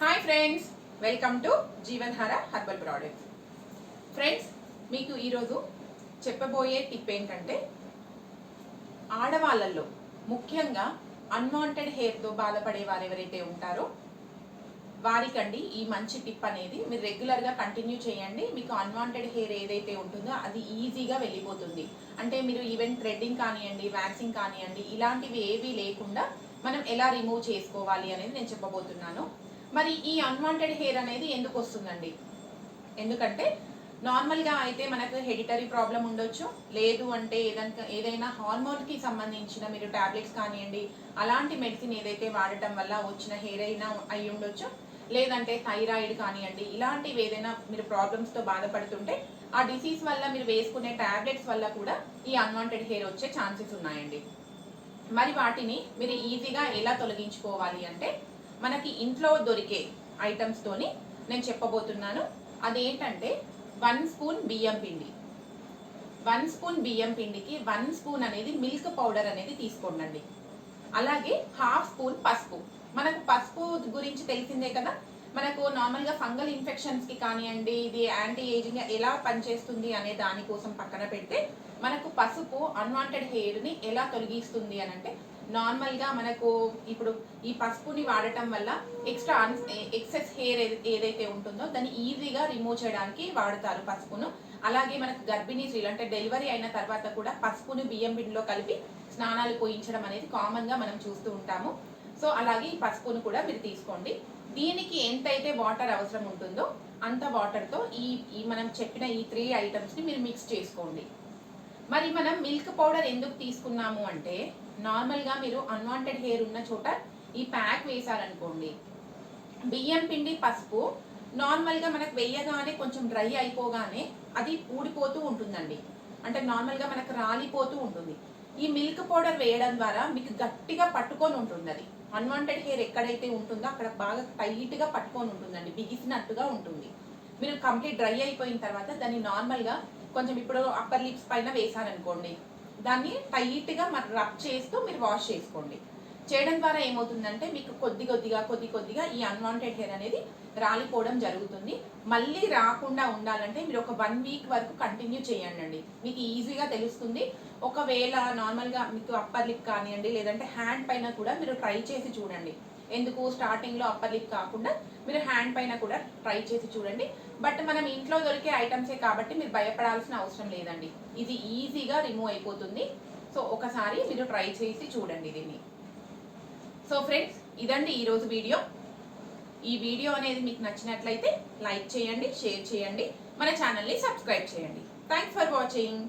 Hi friends welcome to Jeevanhara herbal products friends మీకు ఈరోజు చెప్పబోయే టిప్ ఏంటంటే ఆడవాళ్ళల్లో ముఖ్యంగా అన్వాంటెడ్ హెయిర్తో బాధపడే వారు ఎవరైతే ఉంటారో వారికండి ఈ మంచి టిప్ అనేది మీరు రెగ్యులర్గా కంటిన్యూ చేయండి. మీకు అన్వాంటెడ్ హెయిర్ ఏదైతే ఉంటుందో అది ఈజీగా వెళ్ళిపోతుంది. అంటే మీరు ఈవెన్ థ్రెడ్డింగ్ కానివ్వండి వ్యాక్సింగ్ కానివ్వండి ఇలాంటివి ఏవీ లేకుండా మనం ఎలా రిమూవ్ చేసుకోవాలి అనేది నేను చెప్పబోతున్నాను. మరి ఈ అన్వాంటెడ్ హెయిర్ అనేది ఎందుకు వస్తుందండి? ఎందుకంటే నార్మల్గా అయితే మనకు హెడిటరీ ప్రాబ్లం ఉండొచ్చు. లేదు అంటే ఏదైనా ఏదైనా హార్మోన్కి సంబంధించిన మీరు టాబ్లెట్స్ కానివ్వండి అలాంటి మెడిసిన్ ఏదైతే వాడటం వల్ల వచ్చిన హెయిర్ అయినా అయి ఉండొచ్చు. లేదంటే థైరాయిడ్ కానివ్వండి ఇలాంటివి ఏదైనా మీరు ప్రాబ్లమ్స్తో బాధపడుతుంటే ఆ డిసీజ్ వల్ల మీరు వేసుకునే ట్యాబ్లెట్స్ వల్ల కూడా ఈ అన్వాంటెడ్ హెయిర్ వచ్చే ఛాన్సెస్ ఉన్నాయండి. మరి వాటిని మీరు ఈజీగా ఎలా తొలగించుకోవాలి అంటే మనకి ఇంట్లో దొరికే ఐటమ్స్తోని నేను చెప్పబోతున్నాను. అదేంటంటే వన్ స్పూన్ బియ్యం పిండి. వన్ స్పూన్ బియ్యం పిండికి వన్ స్పూన్ అనేది మిల్క్ పౌడర్ అనేది తీసుకోండి అలాగే హాఫ్ స్పూన్ పసుపు. మనకు పసుపు గురించి తెలిసిందే కదా? మనకు నార్మల్గా ఫంగల్ ఇన్ఫెక్షన్స్కి కానివ్వండి ఇది యాంటీ ఏజింగ్ ఎలా పనిచేస్తుంది అనే దానికోసం పక్కన పెడితే మనకు పసుపు అన్వాంటెడ్ హెయిర్ని ఎలా తొలగిస్తుంది అని అంటే నార్మల్గా మనకు ఇప్పుడు ఈ పసుపుని వాడటం వల్ల ఎక్స్ట్రా ఎక్సెస్ హెయిర్ ఏదైతే ఉంటుందో దాన్ని ఈజీగా రిమూవ్ చేయడానికి వాడతారు పసుపును. అలాగే మనకు గర్భిణీ స్త్రీలు అంటే డెలివరీ అయిన తర్వాత కూడా పసుపును బియ్యం పిండిలో కలిపి స్నానాలు పోయించడం అనేది కామన్గా మనం చూస్తూ ఉంటాము. సో అలాగే ఈ పసుపును కూడా మీరు తీసుకోండి. దీనికి ఎంతైతే వాటర్ అవసరం ఉంటుందో అంత వాటర్తో ఈ మనం చెప్పిన ఈ త్రీ ఐటమ్స్ని మీరు మిక్స్ చేసుకోండి. మరి మనం మిల్క్ పౌడర్ ఎందుకు తీసుకున్నాము అంటే నార్మల్గా మీరు అన్వాంటెడ్ హెయిర్ ఉన్న చోట ఈ ప్యాక్ వేశారనుకోండి బియ్యం పిండి పసుపు నార్మల్గా మనకు వేయగానే కొంచెం డ్రై అయిపోగానే అది ఊడిపోతూ ఉంటుందండి. అంటే నార్మల్గా మనకు రాలిపోతూ ఉంటుంది. ఈ మిల్క్ పౌడర్ వేయడం ద్వారా మీకు గట్టిగా పట్టుకొని ఉంటుంది అది. అన్వాంటెడ్ హెయిర్ ఎక్కడైతే ఉంటుందో అక్కడ బాగా టైట్గా పట్టుకొని ఉంటుందండి. బిగిసినట్టుగా ఉంటుంది. మీరు కంప్లీట్ డ్రై అయిపోయిన తర్వాత దాన్ని నార్మల్గా కొంచెం ఇప్పుడు అప్పర్ లిప్స్ పైన వేసారనుకోండి దాన్ని టైట్గా మరి రబ్ చేస్తూ మీరు వాష్ చేసుకోండి. చేయడం ద్వారా ఏమవుతుందంటే మీకు కొద్ది కొద్దిగా కొద్ది కొద్దిగా ఈ అన్వాంటెడ్ హెయిర్ అనేది రాలిపోవడం జరుగుతుంది. మళ్ళీ రాకుండా ఉండాలంటే మీరు ఒక వన్ వీక్ వరకు కంటిన్యూ చేయండి మీకు ఈజీగా తెలుస్తుంది. ఒకవేళ నార్మల్గా మీకు అప్పర్ లిప్ కానివ్వండి లేదంటే హ్యాండ్ పైన కూడా మీరు ట్రై చేసి చూడండి. ఎందుకు? స్టార్టింగ్లో అప్పర్ లిప్ కాకుండా మీరు హ్యాండ్ పైన కూడా ట్రై చేసి చూడండి. బట్ మనం ఇంట్లో దొరికే ఐటమ్సే కాబట్టి మీరు భయపడాల్సిన అవసరం లేదండి. ఇది ఈజీగా రిమూవ్ అయిపోతుంది. సో ఒకసారి మీరు ట్రై చేసి చూడండి దీన్ని. సో ఫ్రెండ్స్ ఇదండి ఈరోజు వీడియో. ఈ వీడియో అనేది మీకు నచ్చినట్లయితే లైక్ చేయండి షేర్ చేయండి మన ఛానల్ని సబ్స్క్రైబ్ చేయండి. Thanks for watching